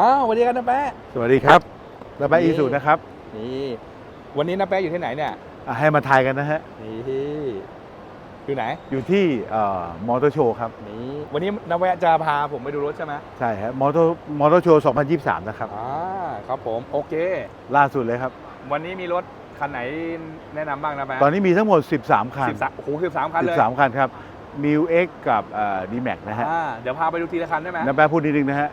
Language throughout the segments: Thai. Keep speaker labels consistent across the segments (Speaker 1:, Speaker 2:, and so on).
Speaker 1: อ้าวสวัสดีครับน้าแป๊ะ
Speaker 2: สวัสดีครับระบาย
Speaker 1: นี่
Speaker 2: อีสุนะครับ
Speaker 1: นี่วันนี้น้าแป๊ะอยู่ที่ไหนเนี่ย
Speaker 2: อะให้มาทายกันนะฮะ
Speaker 1: นี่อยู่ไหน
Speaker 2: อยู่ที่มอเตอร์โชว์ครับ
Speaker 1: นี่วันนี้น้าแวะจะพาผมไปดูรถใช่ไหม
Speaker 2: ใช่ฮะมอเตอร์มอเตอร์โชว์ 2023 นะครับ
Speaker 1: อ่าครับผมโอเค
Speaker 2: ล่าสุดเลยครับ
Speaker 1: วันนี้มีรถคันไหนแนะนำบ้างนะแป๊ะ
Speaker 2: ตอนนี้มีทั้งหมด 13 คัน
Speaker 1: สิบสามโอ้โหสิบสามคันเลย
Speaker 2: 13 คันครับมิวเอ็กกับดีแม็กนะฮะ
Speaker 1: อ่าเดี๋ยวพาไปดูทีละคันได้ไหม
Speaker 2: น้าแป๊บพูดนิดนึงนะฮะ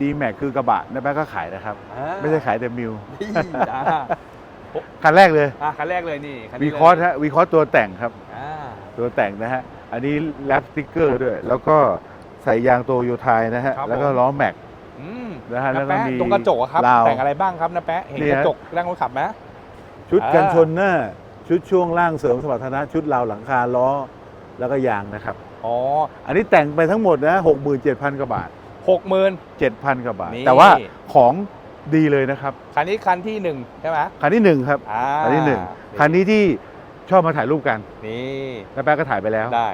Speaker 2: ดีแม็กคือกระบะน้าแป๊บก็ขายนะครับ
Speaker 1: อ่า
Speaker 2: ไม่ใช่ขายแต่มิว
Speaker 1: นี่อ่า
Speaker 2: คันแรกเลย
Speaker 1: อ่าคันแรกเลยนี่คันนี้
Speaker 2: วี
Speaker 1: เลย
Speaker 2: คอร์สฮะวีคอร์สตัวแต่งครับ
Speaker 1: อ่า
Speaker 2: ตัวแต่งนะฮะ อันนี้แรปสติ๊กเกอร์ด้วย แล้วก็ใส่ยางโตโยไทยนะฮะ แล้วก็ล้อแม็ก
Speaker 1: อืม
Speaker 2: นะฮะแล้วก็
Speaker 1: น้าแป๊ะ
Speaker 2: มี
Speaker 1: ตรงกระจกอะครับ
Speaker 2: ราว
Speaker 1: แต่งอะไรบ้างครับน้าแป๊ะเห็น
Speaker 2: นี่
Speaker 1: ก
Speaker 2: ฮะ
Speaker 1: ระจกแรงคนขับไหม
Speaker 2: ชุด
Speaker 1: อ่า
Speaker 2: กันชนหน้า ชุดช่วงล่างเสริมสมรรถนะ ชุดราวหลังคาล้อ แล้วก็ยางนะครับ
Speaker 1: อ๋อ
Speaker 2: อันนี้แต่งไปทั้งหมดนะ 67,000 กว่าบาท
Speaker 1: หกหมื่น
Speaker 2: 7,000กว่าบาท
Speaker 1: นี่
Speaker 2: แต่ว่าของดีเลยนะครับ
Speaker 1: คันนี้คันที่หนึ่งใช่ไหม
Speaker 2: คันที่หนึ่งครับ
Speaker 1: อ่า
Speaker 2: คันที่หนึ่งคันนี้ที่ชอบมาถ่ายรูปกัน
Speaker 1: นี่
Speaker 2: แล้วแป๊ะก็ถ่ายไปแล้ว
Speaker 1: ได้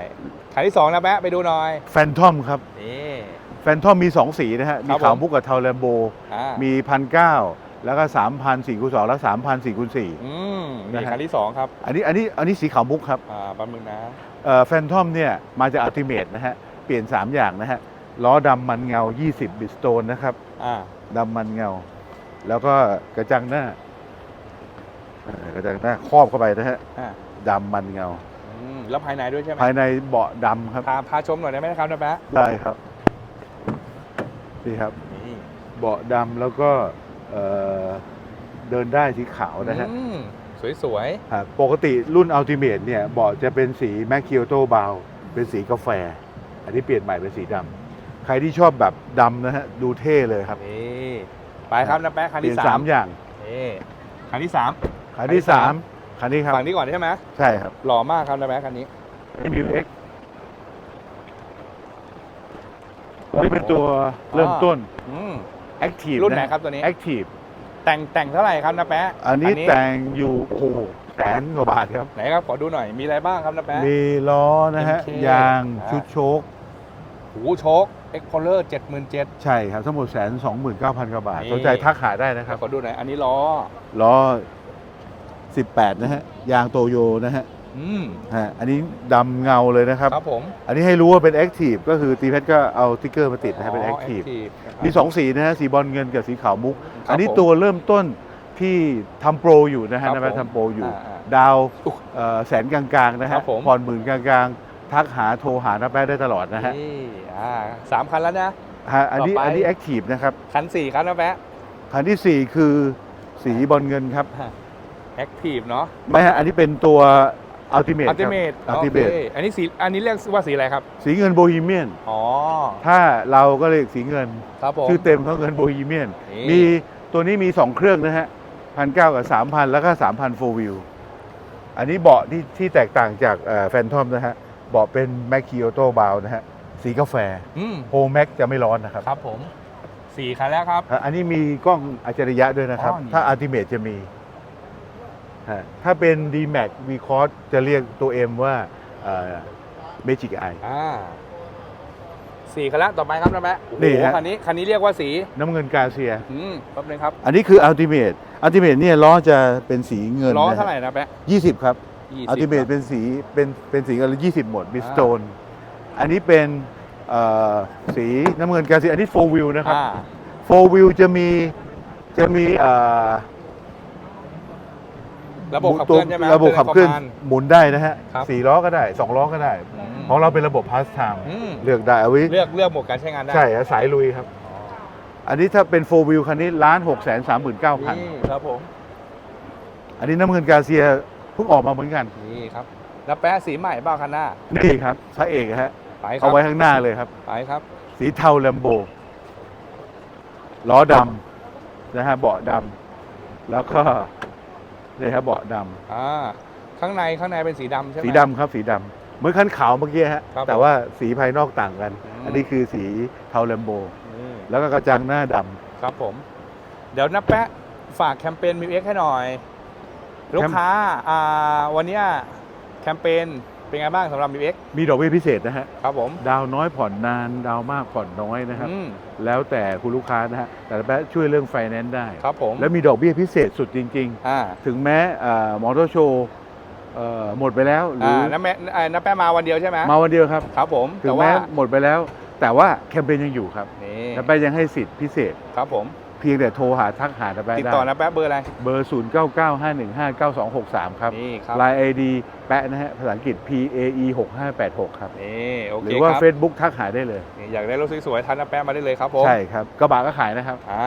Speaker 1: คันที่สองนะแป๊ะไปดูหน่อย
Speaker 2: แฟนทอมครับ
Speaker 1: นี่
Speaker 2: แฟนทอมมี 2 สีนะฮะมี
Speaker 1: ครับผม
Speaker 2: ขาวมุกกับเทาแลมโบ
Speaker 1: อ่า
Speaker 2: มีพันเก้าแล้วก็สามพันสี่คูณสองแล้วสามพันสี่คูณสี่
Speaker 1: อืม
Speaker 2: นะ
Speaker 1: นี่
Speaker 2: ฮะ
Speaker 1: คันที่สองครับ
Speaker 2: อันนี้อันนี้อันนี้สีขาวมุกครับ
Speaker 1: อ่าแป๊บนึงนะ
Speaker 2: แฟนทอมเนี่ยมาจากอัลติเมทนะฮะ เปลี่ยน 3 อย่างนะฮะ ล้อดำมันเงา 20 บิสโตนนะครับ
Speaker 1: อ่า
Speaker 2: ดำมันเงา แล้วก็กระจังหน้าเอ่อกระจังหน้าครอบเข้าไปนะฮะ
Speaker 1: อ่า
Speaker 2: ดำมันเงา
Speaker 1: อืมแล้วภายในด้วยใช่ไหม
Speaker 2: ภายในเบาะดำครับ
Speaker 1: พาพาชมหน่อยได้ไหมครับนะแป๊ะ
Speaker 2: ได้ครับนี่ครับ
Speaker 1: นี่
Speaker 2: เบาะดำแล้วก็เอ่อเดินได้สีขาวนะฮะ
Speaker 1: อืมสวย
Speaker 2: ครับปกติรุ่นอัลติเม e เนี่ยเบาะจะเป็นสีแมคคิโตบาวเป็นสีกาแฟ อันนี้เปลี่ยนใหม่เป็นสีดำ ใครที่ชอบแบบดำนะฮะดูเท่เลยครับ
Speaker 1: ๆนี่ไปครับนะแป๊ะคัน
Speaker 2: เปลี่ย
Speaker 1: ที่
Speaker 2: น
Speaker 1: สา
Speaker 2: สามมอย่าง
Speaker 1: นี่คันที่สาม
Speaker 2: คันที่สามคันนี้ครับ
Speaker 1: ฝั่งนี้ก่อนใช่ไหม
Speaker 2: ใช่ครับ
Speaker 1: หล่อมากครับนะแป๊ะคันนี้
Speaker 2: มิวเอ็กนี่เป็นตัวเริ่มต้น
Speaker 1: อืม
Speaker 2: Active
Speaker 1: รุ่นไหนครับตัวนี้
Speaker 2: Active
Speaker 1: แต่งแต่งเท่าไหร่ครับนะแป๊ะ
Speaker 2: อันนี้แต่งอยู่โอ้โหแสนกว่าบาทครับ
Speaker 1: ไหนครับขอดูหน่อยมีอะไรบ้างครับนะแป๊ะ
Speaker 2: มีล้อนะฮะ
Speaker 1: MK
Speaker 2: ยาง
Speaker 1: อ่า
Speaker 2: ชุดโชค
Speaker 1: หูโชคเอ็กพอลเลอร์เจ็ดหมื่นเจ็ด
Speaker 2: ใช่ครับทั้งหมดแสนสองหมื่นเก้าพันกว่าบาท
Speaker 1: นี่
Speaker 2: สนใจทักหาได้นะครับ
Speaker 1: ขอดูหน่อยอันนี้ล้อ
Speaker 2: ล้อ18นะฮะยางโตโยนะฮะ
Speaker 1: อืม
Speaker 2: ฮะอันนี้ดำเงาเลยนะครับ
Speaker 1: ครับผม
Speaker 2: อันนี้ให้รู้ว่าเป็น Active ก็คือตีเพชรก็เอาสติ๊กเกอร์มาติดนะฮะเป็น Active มี2สีนะฮะสีบอลเงินกับสีขาวมุก
Speaker 1: ครับ
Speaker 2: อันนี้
Speaker 1: ผม
Speaker 2: ตัวเริ่มต้นที่ทำโปรอยู่นะฮะ
Speaker 1: ครับ
Speaker 2: นะแม่
Speaker 1: ผม
Speaker 2: ทำโปรอยู่
Speaker 1: อ่าอ่า
Speaker 2: ดาว
Speaker 1: อุ๊ย
Speaker 2: เอ่อแสนกลางๆนะ
Speaker 1: ครั
Speaker 2: ฮะ
Speaker 1: บผม
Speaker 2: ผ่อนหมื่นกลางๆ ทักหาโทรหาน้าแป๊ะได้ตลอดนะฮะ
Speaker 1: นี่อ่าสามคันแล้วนะ
Speaker 2: ฮะอันนี้
Speaker 1: ต่อไป
Speaker 2: อันนี้ Active นะครับ
Speaker 1: คันสี่ครับนะแป๊ะ
Speaker 2: คันที่ 4 คือสีบอลเงินครับ
Speaker 1: แอคทีฟเนาะ
Speaker 2: ไม่ฮะอันนี้เป็นตัว Ultimate
Speaker 1: อัลติเมท
Speaker 2: อัลติเมท
Speaker 1: อันนี้สีอันนี้เรียกว่าสีอะไรครับ
Speaker 2: สีเงินโบฮีเมียน
Speaker 1: อ๋อ
Speaker 2: ถ้าเราก็เรียกสีเงิน
Speaker 1: ครับผม
Speaker 2: ชื่อเต็มเขาเงินโบฮีเมียน
Speaker 1: นี่
Speaker 2: มีตัวนี้มี 2 เครื่องนะฮะพันเก้ากับ 3,000 แล้วก็ 3,000โฟวิวอันนี้เบาะที่ที่แตกต่างจากแฟนทอมนะฮะ เบาะเป็นแมคคิโอโตบาวนะฮะสีกาแฟ
Speaker 1: อืม
Speaker 2: โฮแม็กจะไม่ร้อนนะครับ
Speaker 1: ครับผมสี่คันแล้วครับ
Speaker 2: อะอันนี้มีกล้องอัจฉริยะด้วยนะครับ
Speaker 1: อ๋อนี่
Speaker 2: ถ้าอัลติเม e จะมีฮะถ้าเป็น d m a x v c o r s จะเรียกตัว M ว่าเมจิกไอ
Speaker 1: อ่าสี่คันแล้วต่อไปครับนะแป๊ะโอ้โห
Speaker 2: นี่ฮะ
Speaker 1: คันนี้คันนี้เรียกว่าสี
Speaker 2: น้ำเงินกาเซีย
Speaker 1: อืมแป๊บนึงครับ
Speaker 2: อันนี้คืออัลติเม e อัลติเม e เนี่ยล้อจะเป็นสีเงิน
Speaker 1: ล้อ
Speaker 2: นะ
Speaker 1: เท่าไห
Speaker 2: ฮะ
Speaker 1: ร่นะแป๊ะ
Speaker 2: 20ครับ
Speaker 1: ยี่สิบ
Speaker 2: อัลติเม e
Speaker 1: ครับ
Speaker 2: เป็นสีเป็นเป็นสีเงินยี่สิบหมดมิส
Speaker 1: อ่า
Speaker 2: โตนอันนี้เป็นเอ่อสีน้ำเงินกาเซียอันนี้โฟวิวนะครับ
Speaker 1: อ่า
Speaker 2: โฟวิวจะมีจะมีเอ่อ
Speaker 1: ระบบขับเคลื่อนใช่ไหม
Speaker 2: ระบบขับเคลื่อน
Speaker 1: ตืประมาณ
Speaker 2: หมุนได้นะฮะ
Speaker 1: ครับ
Speaker 2: สี่ล้อก็ได้สองล้อก็ได้
Speaker 1: อืม
Speaker 2: ของเราเป็นระบบพาสไทม์
Speaker 1: อืม
Speaker 2: เลือกได้เอาไว้
Speaker 1: เลือกเลือกโหมดการใช้งานได้
Speaker 2: ใช่ฮะสายลุยครับ อันนี้ถ้าเป็นโฟวิวคันนี้ล้านหกแสนสามหมื่นเก้าพัน
Speaker 1: นี่ครับผม
Speaker 2: อันนี้น้ำเงินกาเซีย เพิ่งออกมาเหมือนกัน
Speaker 1: นี่ครับ แล้วแป๊ะสีใหม่เปล่าคันหน้า
Speaker 2: นี่ครับพระเอกฮะ
Speaker 1: ไปครั
Speaker 2: เอา
Speaker 1: บ
Speaker 2: ไว้ข้างหน้าเลยครับ
Speaker 1: ไปครับ
Speaker 2: สีเทาแลมโบล้อดำนะฮะเบาะดำแล้วก็นี่ครับเบาะดำ
Speaker 1: อ่าข้างในข้างในเป็นสีดำใช่ไหม
Speaker 2: สีดำครับ สีดำเหมือนคันขาวเมื่อกี้ฮะ
Speaker 1: ครับ
Speaker 2: แต่ว่าสีภายนอกต่างกัน
Speaker 1: อืม
Speaker 2: อันนี้คือสีเทาแลมโบ
Speaker 1: นี่
Speaker 2: แล้วก็กระจังหน้าดำ
Speaker 1: ครับผม เดี๋ยวนับแปะฝากแคมเปญมิวเอ็กให้หน่อย ลูกค้าอ่าวันเนี้ยแคมเปญเป็นไงบ้างสำหรับ MX
Speaker 2: มีดอกเบี้ยพิเศษนะฮะ
Speaker 1: ครับผม
Speaker 2: ดาวน้อยผ่อนนาน ดาวมากผ่อนน้อยนะครับ
Speaker 1: อืม
Speaker 2: แล้วแต่คุณลูกค้านะฮะ แต่ละแป๊ะช่วยเรื่องไฟแนนซ์ได้
Speaker 1: ครับผม
Speaker 2: แล้วมีดอกเบี้ยพิเศษสุดจริง
Speaker 1: อ่า
Speaker 2: ๆ ถึงแม้มอเตอร์โชว์หมดไปแล้วหรื
Speaker 1: อ่า
Speaker 2: อ
Speaker 1: น้าแม่อ่าน้าแป้มาวันเดียวใช่ไหม
Speaker 2: มาวันเดียวครับ
Speaker 1: ครับผม
Speaker 2: ถึง
Speaker 1: แต่
Speaker 2: แม้
Speaker 1: ว่า
Speaker 2: หมดไปแล้ว แต่ว่าแคมเปญยังอยู่ครับ
Speaker 1: นี่
Speaker 2: น้าแป๊ะยังให้สิทธิ์พิเศษ
Speaker 1: ครับผม
Speaker 2: เพียงแต่โทรหาทักหาน้าแป๊ะ
Speaker 1: ติด
Speaker 2: ได้
Speaker 1: ต่อน้าแป๊เบอร์อะไร
Speaker 2: เบอร์ 0 9 9 5 1 5 9 2 6 3 ครับ
Speaker 1: นี่ครับ
Speaker 2: ลาย ID แปะนะฮะภาษาอังกฤษ P A E 6 5 8 6 ครับ
Speaker 1: นี่โอ
Speaker 2: ห
Speaker 1: เค
Speaker 2: รือว่า
Speaker 1: ครับ
Speaker 2: Facebook ทักหาได้เลย
Speaker 1: นี่อยากได้รถสวยๆทันน้าแป๊มาได้เลยครับผม
Speaker 2: ใช่ครับกระบะก็ขายนะครับ
Speaker 1: อ่า